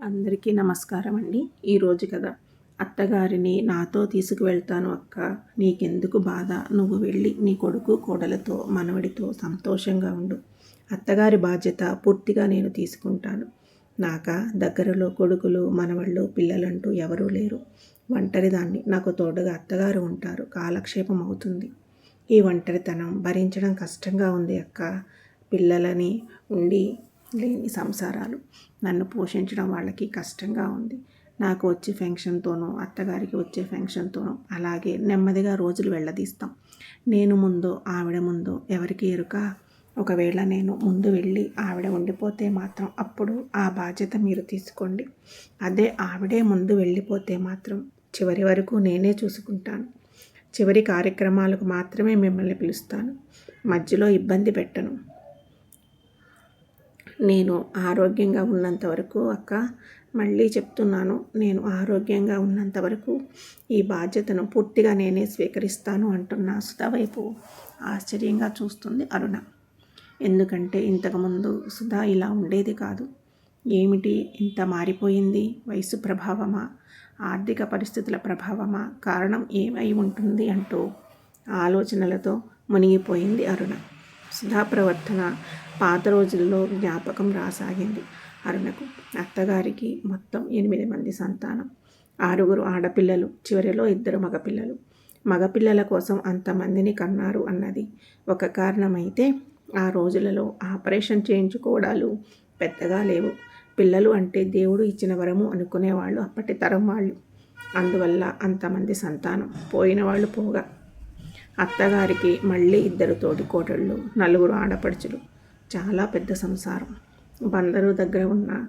అందరికీ నమస్కారం అండి. ఈరోజు కదా అత్తగారిని నాతో తీసుకువెళ్తాను అక్క. నీకెందుకు బాధ? నువ్వు వెళ్ళి నీ కొడుకు కోడలతో మనవడితో సంతోషంగా ఉండు. అత్తగారి బాధ్యత పూర్తిగా నేను తీసుకుంటాను. నాక దగ్గరలో కొడుకులు మనవళ్ళు పిల్లలంటూ ఎవరూ లేరు. ఒంటరిదాన్ని నాకు తోడుగా అత్తగారు ఉంటారు. కాలక్షేపం అవుతుంది. ఈ ఒంటరితనం భరించడం కష్టంగా ఉంది అక్క. పిల్లలని ఉండి లేని సంసారాలు. నన్ను పోషించడం వాళ్ళకి కష్టంగా ఉంది. నాకు వచ్చే ఫంక్షన్తోనూ అత్తగారికి వచ్చే ఫంక్షన్తోనూ అలాగే నెమ్మదిగా రోజులు వెళ్ళదీస్తాం. నేను ముందు ఆవిడ ముందు ఎవరికి ఎరుక? ఒకవేళ నేను ముందు వెళ్ళి ఆవిడ ఉండిపోతే మాత్రం అప్పుడు ఆ బాధ్యత మీరు తీసుకోండి. అదే ఆవిడే ముందు వెళ్ళిపోతే మాత్రం చివరి వరకు నేనే చూసుకుంటాను. చివరి కార్యక్రమాలకు మాత్రమే మిమ్మల్ని పిలుస్తాను. మధ్యలో ఇబ్బంది పెట్టను. నేను ఆరోగ్యంగా ఉన్నంత వరకు అక్క మళ్ళీ చెప్తున్నాను నేను ఆరోగ్యంగా ఉన్నంత వరకు ఈ బాధ్యతను పూర్తిగా నేనే స్వీకరిస్తాను అంటున్న సుధా వైపు ఆశ్చర్యంగా చూస్తుంది అరుణ. ఎందుకంటే ఇంతకుముందు సుధా ఇలా ఉండేది కాదు. ఏమిటి? ఇంత మారిపోయింది? వయసు ప్రభావమా? ఆర్థిక పరిస్థితుల ప్రభావమా? కారణం ఏమై ఉంటుంది అంటూ ఆలోచనలతో మునిగిపోయింది అరుణ. సుధా ప్రవర్తన పాత రోజుల్లో జ్ఞాపకం రాసాగింది. అరుణకు అత్తగారికి మొత్తం ఎనిమిది మంది సంతానం. ఆరుగురు ఆడపిల్లలు చివరిలో ఇద్దరు మగపిల్లలు. మగపిల్లల కోసం అంతమందిని కన్నారు అన్నది ఒక కారణమైతే ఆ రోజులలో ఆపరేషన్ చేయించుకోవడాలు పెద్దగా లేవు. పిల్లలు అంటే దేవుడు ఇచ్చిన వరము అనుకునేవాళ్ళు అప్పటి తరం వాళ్ళు. అందువల్ల అంతమంది సంతానం పోయిన వాళ్ళు పోగా. అత్తగారికి మళ్ళీ ఇద్దరు తోటి కోటళ్ళు నలుగురు ఆడపడుచులు. చాలా పెద్ద సంసారం. బందరు దగ్గర ఉన్న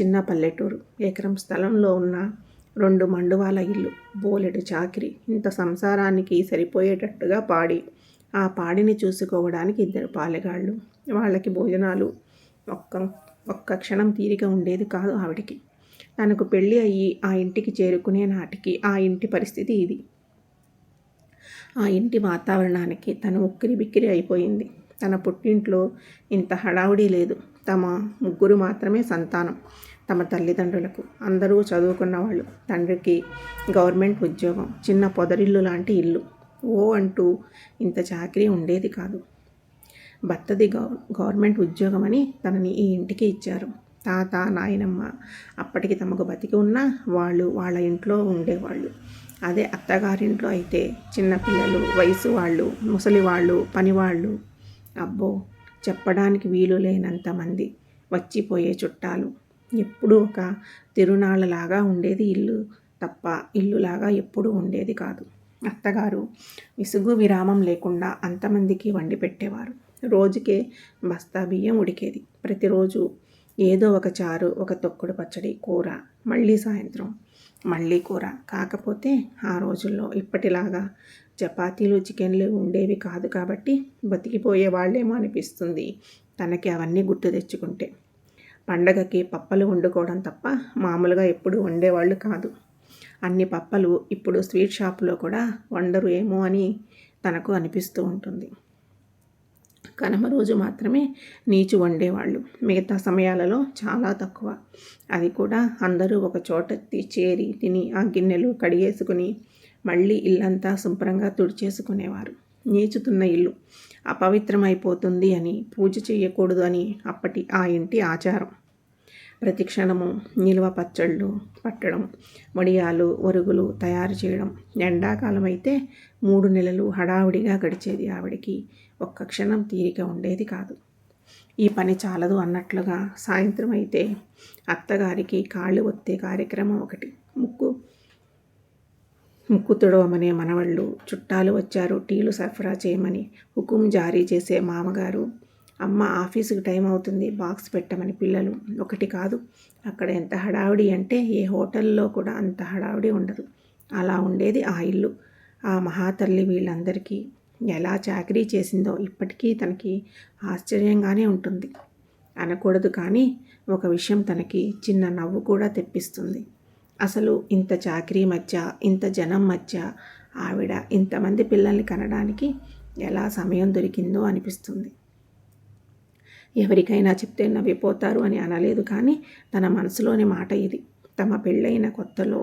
చిన్న పల్లెటూరు ఎకరం స్థలంలో ఉన్న రెండు మండువాల ఇల్లు బోలెడు చాకిరి ఇంత సంసారానికి సరిపోయేటట్టుగా పాడి ఆ పాడిని చూసుకోవడానికి ఇద్దరు పాలెగాళ్ళు. వాళ్ళకి భోజనాలు ఒక్క ఒక్క క్షణం తీరిక ఉండేది కాదు ఆవిడికి. తనకు పెళ్ళి అయ్యి ఆ ఇంటికి చేరుకునే నాటికి ఆ ఇంటి పరిస్థితి ఇది. ఆ ఇంటి వాతావరణానికి తను ఉక్కిరి బిక్కిరి అయిపోయింది. తన పుట్టింట్లో ఇంత హడావుడి లేదు. తమ ముగ్గురు మాత్రమే సంతానం. తమ తల్లిదండ్రులకు అందరూ చదువుకున్న వాళ్ళు తండ్రికి గవర్నమెంట్ ఉద్యోగం చిన్న పొదరిల్లు లాంటి ఇల్లు. ఓ అంటూ ఇంత చాకరీ ఉండేది కాదు. భర్తది గవర్నమెంట్ ఉద్యోగం అని తనని ఈ ఇంటికి ఇచ్చారు. తాత నాయనమ్మ అప్పటికి తమకు బతికి ఉన్నా వాళ్ళు వాళ్ళ ఇంట్లో ఉండేవాళ్ళు. అదే అత్తగారింట్లో అయితే చిన్నపిల్లలు వయసు వాళ్ళు ముసలి వాళ్ళు పనివాళ్ళు అబ్బో చెప్పడానికి వీలు లేనంతమంది వచ్చిపోయే చుట్టాలు. ఎప్పుడూ ఒక తిరునాళ్ళలాగా ఉండేది ఇల్లు తప్ప ఇల్లులాగా ఎప్పుడూ ఉండేది కాదు. అత్తగారు విసుగు విరామం లేకుండా అంతమందికి వండి పెట్టేవారు. రోజుకే బస్తా బియ్యం ఉడికేది. ప్రతిరోజు ఏదో ఒక చారు ఒక తొక్కుడు పచ్చడి కూర మళ్ళీ సాయంత్రం మళ్ళీ కూర. కాకపోతే ఆ రోజుల్లో ఇప్పటిలాగా చపాతీలు చికెన్లు ఉండేవి కాదు కాబట్టి బతికిపోయే వాళ్ళేమో అనిపిస్తుంది. తనకి అవన్నీ గుర్తు తెచ్చుకుంటే. పండగకి పప్పలు వండుకోవడం తప్ప మామూలుగా ఎప్పుడు వండేవాళ్ళు కాదు. అన్ని పప్పలు ఇప్పుడు స్వీట్ షాప్లో కూడా వండరు ఏమో అని తనకు అనిపిస్తూ ఉంటుంది. కనుమ రోజు మాత్రమే నీచు వండేవాళ్ళు. మిగతా సమయాలలో చాలా తక్కువ. అది కూడా అందరూ ఒక చోట చేరి తిని ఆ గిన్నెలు కడిగేసుకుని మళ్ళీ ఇల్లంతా శుభ్రంగా తుడిచేసుకునేవారు. నీచుతున్న ఇల్లు అపవిత్రమైపోతుంది అని పూజ చేయకూడదు అని అప్పటి ఆ ఇంటి ఆచారం. ప్రతి క్షణము నిల్వ పచ్చళ్ళు పట్టడం వడియాలు ఒరుగులు తయారు చేయడం. ఎండాకాలం అయితే మూడు నెలలు హడావుడిగా గడిచేది ఆవిడికి. ఒక్క క్షణం తీరిక ఉండేది కాదు. ఈ పని చాలదు అన్నట్లుగా సాయంత్రం అయితే అత్తగారికి కాళ్ళు ఒత్తే కార్యక్రమం ఒకటి. ముక్కు ముక్కు తుడవమనే మనవళ్ళు. చుట్టాలు వచ్చారు. టీలు సరఫరా చేయమని హుకుం జారీ చేసే మామగారు. అమ్మ ఆఫీసుకి టైం అవుతుంది. బాక్స్ పెట్టమని పిల్లలు. ఒకటి కాదు. అక్కడ ఎంత హడావిడి అంటే ఏ హోటల్లో కూడా అంత హడావిడి ఉండదు. అలా ఉండేది ఆ ఇల్లు. ఆ మహాతల్లి వీళ్ళందరికీ ఎలా చాకరీ చేసిందో ఇప్పటికీ తనకి ఆశ్చర్యంగానే ఉంటుంది. అనకూడదు కానీ ఒక విషయం తనకి చిన్న నవ్వు కూడా తెప్పిస్తుంది. అసలు ఇంత చాకరీ మధ్య ఇంత జనం మధ్య ఆవిడ ఇంతమంది పిల్లల్ని కనడానికి ఎలా సమయం దొరికిందో అనిపిస్తుంది. ఎవరికైనా చెప్తే నవ్విపోతారు అని అనలేదు కానీ తన మనసులోని మాట ఇది. తమ పెళ్ళైన కొత్తలో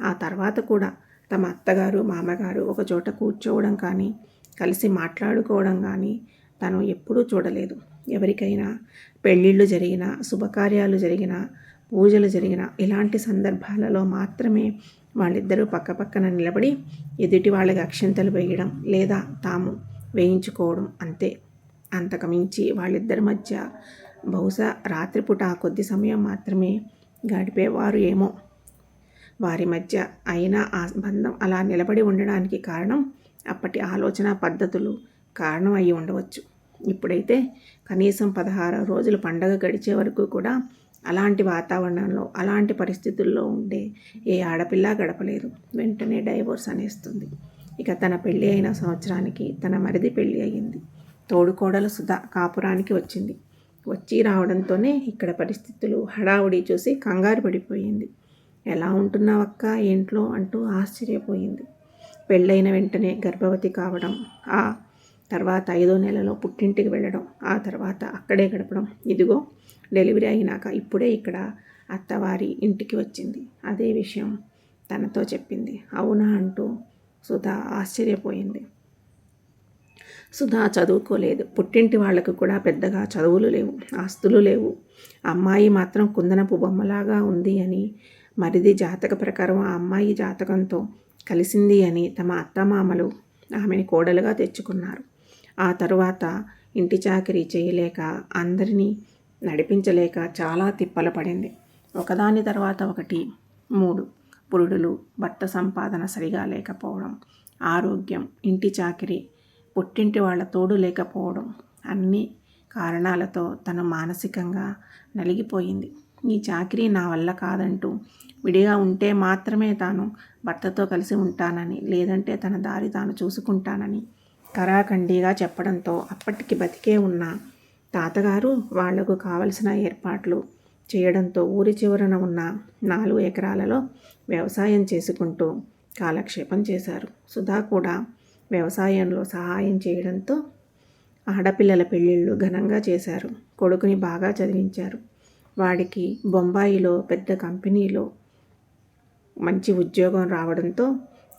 ఆ తర్వాత కూడా తమ అత్తగారు మామగారు ఒక చోట కూర్చోవడం కానీ కలిసి మాట్లాడుకోవడం కానీ తను ఎప్పుడూ చూడలేదు. ఎవరికైనా పెళ్ళిళ్ళు జరిగినా శుభకార్యాలు జరిగినా పూజలు జరిగిన ఇలాంటి సందర్భాలలో మాత్రమే వాళ్ళిద్దరూ పక్కపక్కన నిలబడి ఎదుటి వాళ్ళకి అక్షంతలు వేయడం లేదా తాము వేయించుకోవడం అంతే. అంతకుమించి వాళ్ళిద్దరి మధ్య బహుశా రాత్రిపూట కొద్ది సమయం మాత్రమే గడిపేవారు ఏమో. వారి మధ్య అయినా ఆ బంధం అలా నిలబడి ఉండడానికి కారణం అప్పటి ఆలోచన పద్ధతులు కారణం అయి ఉండవచ్చు. ఇప్పుడైతే కనీసం పదహారు రోజులు పండగ గడిచే వరకు కూడా అలాంటి వాతావరణంలో అలాంటి పరిస్థితుల్లో ఉండే ఏ ఆడపిల్ల గడపలేదు. వెంటనే డైవోర్స్ అనేస్తుంది. ఇక తన పెళ్ళి అయిన సంవత్సరానికి తన మరిది పెళ్ళి అయ్యింది. తోడుకోడలు సుధా కాపురానికి వచ్చింది. వచ్చి రావడంతోనే ఇక్కడ పరిస్థితులు హడావుడి చూసి కంగారు పడిపోయింది. ఎలా ఉంటున్నావక్క ఇంట్లో అంటూ ఆశ్చర్యపోయింది. పెళ్ళైన వెంటనే గర్భవతి కావడం ఆ తర్వాత ఐదో నెలలో పుట్టింటికి వెళ్ళడం ఆ తర్వాత అక్కడే గడపడం. ఇదిగో డెలివరీ అయినాక ఇప్పుడే ఇక్కడ అత్తవారి ఇంటికి వచ్చింది. అదే విషయం తనతో చెప్పింది. అవునా అంటూ సుధా ఆశ్చర్యపోయింది. సుధా చదువుకోలేదు. పుట్టింటి వాళ్ళకు కూడా పెద్దగా చదువులు లేవు ఆస్తులు లేవు. అమ్మాయి మాత్రం కుందనపు బొమ్మలాగా ఉంది అని మరిది జాతక ప్రకారం ఆ అమ్మాయి జాతకంతో కలిసింది అని తమ అత్తమామలు ఆమెని కోడలుగా తెచ్చుకున్నారు. ఆ తరువాత ఇంటి చాకరీ చేయలేక అందరినీ నడిపించలేక చాలా తిప్పలు పడింది. ఒకదాని తర్వాత ఒకటి మూడు. పురుడులు భర్త సంపాదన సరిగా లేకపోవడం ఆరోగ్యం ఇంటి చాకిరి పుట్టింటి వాళ్ళ తోడు లేకపోవడం అన్ని కారణాలతో తను మానసికంగా నలిగిపోయింది. ఈ చాకరీ నా వల్ల కాదంటూ విడిగా ఉంటే మాత్రమే తాను భర్తతో కలిసి ఉంటానని లేదంటే తన దారి తాను చూసుకుంటానని కరాఖండిగా చెప్పడంతో అప్పటికి బతికే ఉన్న తాతగారు వాళ్ళకు కావలసిన ఏర్పాట్లు చేయడంతో ఊరి చివరన ఉన్న నాలుగు ఎకరాలలో వ్యవసాయం చేసుకుంటూ కాలక్షేపం చేశారు. సుధా కూడా వ్యవసాయంలో సహాయం చేయడంతో ఆడపిల్లల పెళ్ళిళ్ళు ఘనంగా చేశారు. కొడుకుని బాగా చదివించారు. వాడికి బొంబాయిలో పెద్ద కంపెనీలో మంచి ఉద్యోగం రావడంతో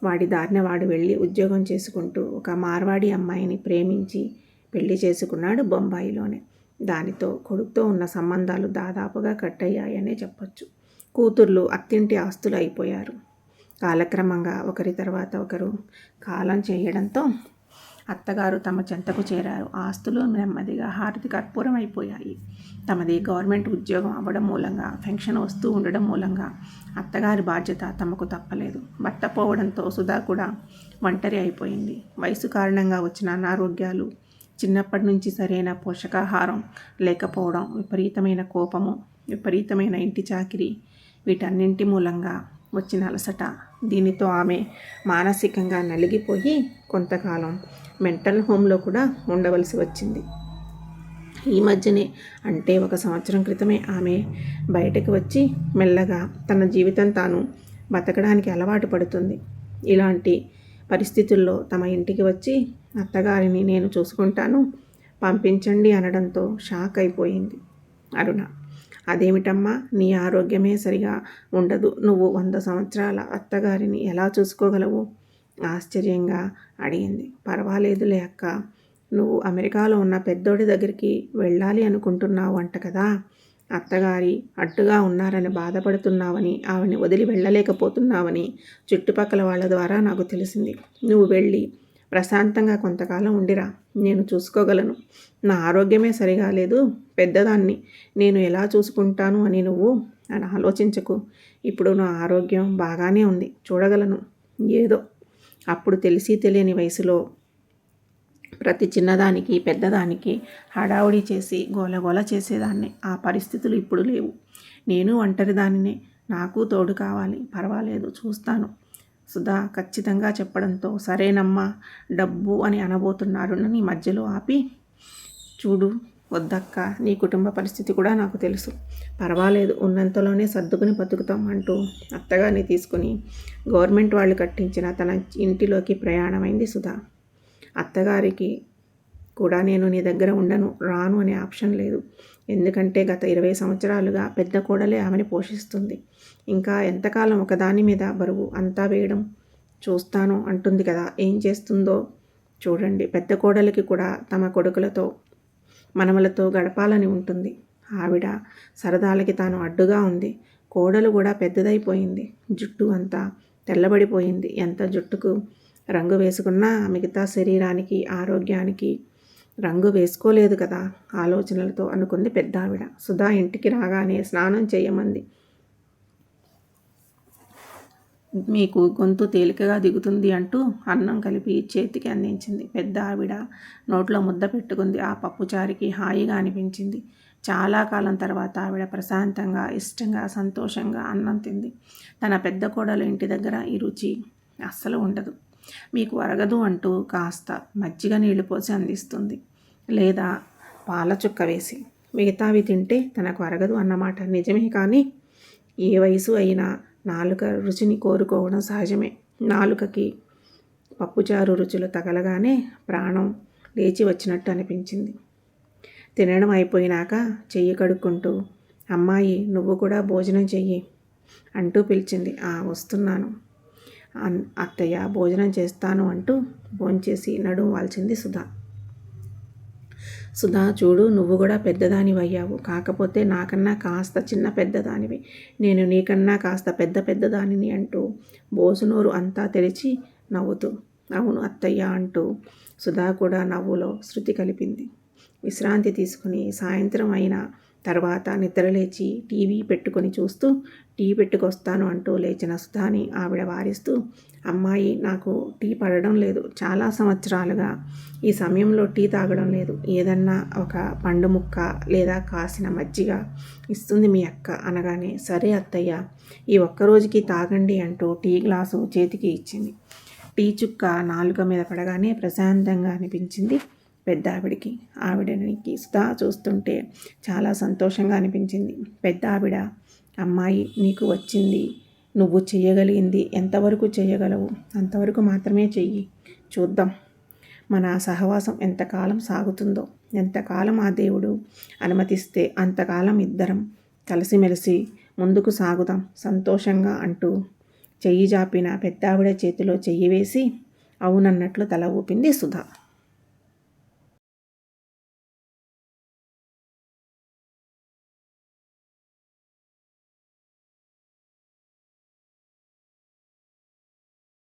వాడి దారిన వాడు వెళ్ళి ఉద్యోగం చేసుకుంటూ ఒక మార్వాడి అమ్మాయిని ప్రేమించి పెళ్ళి చేసుకున్నాడు బొంబాయిలోనే. దానితో కొడుకుతో ఉన్న సంబంధాలు దాదాపుగా కట్ అయ్యాయనే చెప్పొచ్చు. కూతుర్లు అత్తింటి ఆస్తులు అయిపోయారు కాలక్రమంగా ఒకరి తర్వాత ఒకరు కాలం చేయడంతో అత్తగారు తమ చెంతకు చేరారు. ఆస్తులు నెమ్మదిగా హారతి కర్పూరం అయిపోయాయి. తమది గవర్నమెంట్ ఉద్యోగం అవ్వడం మూలంగా పెన్షన్ వస్తూ ఉండడం మూలంగా అత్తగారి బాధ్యత తమకు తప్పలేదు. భర్త పోవడంతో సుధా కూడా ఒంటరి అయిపోయింది. వయసు కారణంగా వచ్చిన అనారోగ్యాలు చిన్నప్పటి నుంచి సరైన పోషకాహారం లేకపోవడం విపరీతమైన కోపము విపరీతమైన ఇంటి చాకిరి వీటన్నింటి మూలంగా వచ్చిన అలసట. దీనితో ఆమె మానసికంగా నలిగిపోయి కొంతకాలం మెంటల్ హోమ్లో కూడా ఉండవలసి వచ్చింది. ఈ మధ్యనే అంటే ఒక సంవత్సరం క్రితమే ఆమె బయటకు వచ్చి మెల్లగా తన జీవితం తాను బతకడానికి అలవాటు పడుతుంది. ఇలాంటి పరిస్థితుల్లో తమ ఇంటికి వచ్చి అత్తగారిని నేను చూసుకుంటాను పంపించండి అనడంతో షాక్ అయిపోయింది అరుణ. అదేమిటమ్మా నీ ఆరోగ్యమే సరిగా ఉండదు. నువ్వు వంద సంవత్సరాల అత్తగారిని ఎలా చూసుకోగలవు? ఆశ్చర్యంగా అడిగింది. పర్వాలేదులే అక్క. నువ్వు అమెరికాలో ఉన్న పెద్దోడి దగ్గరికి వెళ్ళాలి అనుకుంటున్నావు అంట కదా. అత్తగారి అడ్డుగా ఉన్నారని బాధపడుతున్నావని ఆవిని వదిలి వెళ్ళలేకపోతున్నావని చుట్టుపక్కల వాళ్ళ ద్వారా నాకు తెలిసింది. నువ్వు వెళ్ళి ప్రశాంతంగా కొంతకాలం ఉండిరా. నేను చూసుకోగలను. నా ఆరోగ్యమే సరిగా లేదు. పెద్దదాన్ని నేను ఎలా చూసుకుంటాను అని నువ్వు అని ఆలోచించకు. ఇప్పుడు నా ఆరోగ్యం బాగానే ఉంది. చూడగలను. ఏదో అప్పుడు తెలిసి తెలియని వయసులో ప్రతి చిన్నదానికి పెద్దదానికి హడావుడి చేసి గోలగోల చేసేదాన్ని. ఆ పరిస్థితులు ఇప్పుడు లేవు. నేను ఒంటరి దానినే నాకు తోడు కావాలి. పర్వాలేదు. చూస్తాను. సుధా ఖచ్చితంగా చెప్పడంతో సరేనమ్మా డబ్బు అని అనబోతున్నారు నీ మధ్యలో ఆపి చూడు వద్దక్క నీ కుటుంబ పరిస్థితి కూడా నాకు తెలుసు. పర్వాలేదు ఉన్నంతలోనే సర్దుకుని బతుకుతాం అంటూ అత్తగారిని తీసుకుని గవర్నమెంట్ వాళ్ళు కట్టించిన తన ఇంటిలోకి ప్రయాణమైంది సుధా. అత్తగారికి కూడా నేను నీ దగ్గర ఉండను రాను అనే ఆప్షన్ లేదు. ఎందుకంటే గత ఇరవై సంవత్సరాలుగా పెద్ద కోడలే ఆమెని పోషిస్తుంది. ఇంకా ఎంతకాలం ఒకదాని మీద బరువు అంతా వేయడం చూస్తాను అంటుంది కదా ఏం చేస్తుందో చూడండి. పెద్ద కోడలికి కూడా తమ కొడుకులతో మనమలతో గడపాలని ఉంటుంది. ఆవిడ సరదాలకి తాను అడ్డుగా ఉంది. కోడలు కూడా పెద్దదైపోయింది. జుట్టు అంతా తెల్లబడిపోయింది. ఎంత జుట్టుకు రంగు వేసుకున్నా మిగతా శరీరానికి ఆరోగ్యానికి రంగు వేసుకోలేదు కదా ఆలోచనలతో అనుకుంది పెద్ద ఆవిడ సుధా ఇంటికి రాగానే స్నానం చేయమంది. మీకు గొంతు తేలికగా దిగుతుంది అంటూ అన్నం కలిపి చేతికి అందించింది. పెద్ద ఆవిడ నోట్లో ముద్ద పెట్టుకుంది. ఆ పప్పుచారికి హాయిగా అనిపించింది. చాలా కాలం తర్వాత ఆవిడ ప్రశాంతంగా ఇష్టంగా సంతోషంగా అన్నం తింది. తన పెద్ద కోడలు ఇంటి దగ్గర ఈ రుచి అస్సలు ఉండదు. మీకు అరగదు అంటూ కాస్త మజ్జిగ నీళ్ళు పోసి అందిస్తుంది. లేదా పాల చుక్క వేసి. మిగతావి తింటే తనకు అరగదు అన్నమాట. నిజమే కానీ ఏ వయసు అయినా నాలుక రుచిని కోరుకోవడం సహజమే. నాలుకకి పప్పుచారు రుచులు తగలగానే ప్రాణం లేచి వచ్చినట్టు అనిపించింది. తినడం అయిపోయినాక చెయ్యి కడుక్కుంటూ అమ్మాయి నువ్వు కూడా భోజనం చెయ్యి అంటూ పిలిచింది. ఆ వస్తున్నాను. అత్తయ్య భోజనం చేస్తాను అంటూ భోంచేసి నడుము వాల్చింది సుధా. సుధా చూడు నువ్వు కూడా పెద్దదానివయ్యావు. కాకపోతే నాకన్నా కాస్త చిన్న పెద్దదానివి. నేను నీకన్నా కాస్త పెద్ద పెద్దదానిని అంటూ బోసునూరు అంతా తెరిచి నవ్వుతూ అవును అత్తయ్య అంటూ సుధా కూడా నవ్వులో శృతి కలిపింది. విశ్రాంతి తీసుకుని సాయంత్రం అయినా తర్వాత నిద్రలేచి టీవీ పెట్టుకొని చూస్తూ టీ పెట్టుకొస్తాను అంటూ లేచిన సుధాని ఆవిడ వారిస్తూ అమ్మాయి నాకు టీ పడడం లేదు. చాలా సంవత్సరాలుగా. ఈ సమయంలో టీ తాగడం లేదు. ఏదన్నా ఒక పండు ముక్క లేదా కాసిన మజ్జిగ ఇస్తుంది మీ అక్క అనగానే సరే అత్తయ్య ఈ ఒక్కరోజుకి తాగండి అంటూ టీ గ్లాసు చేతికి ఇచ్చింది. టీ చుక్క నాలుక మీద పడగానే ప్రశాంతంగా అనిపించింది. పెద్ద ఆవిడికి ఆవిడనికి సుధా చూస్తుంటే చాలా సంతోషంగా అనిపించింది. పెద్ద ఆవిడ అమ్మాయి నీకు వచ్చింది. నువ్వు చేయగలిగింది ఎంతవరకు చేయగలవు అంతవరకు మాత్రమే చెయ్యి. చూద్దాం. మన సహవాసం ఎంతకాలం సాగుతుందో. ఎంతకాలం ఆ దేవుడు అనుమతిస్తే అంతకాలం ఇద్దరం కలిసిమెలిసి ముందుకు సాగుదాం సంతోషంగా అంటూ చెయ్యి జాపిన పెద్దావిడ చేతిలో చెయ్యి వేసి అవునన్నట్లు తల ఊపింది సుధా.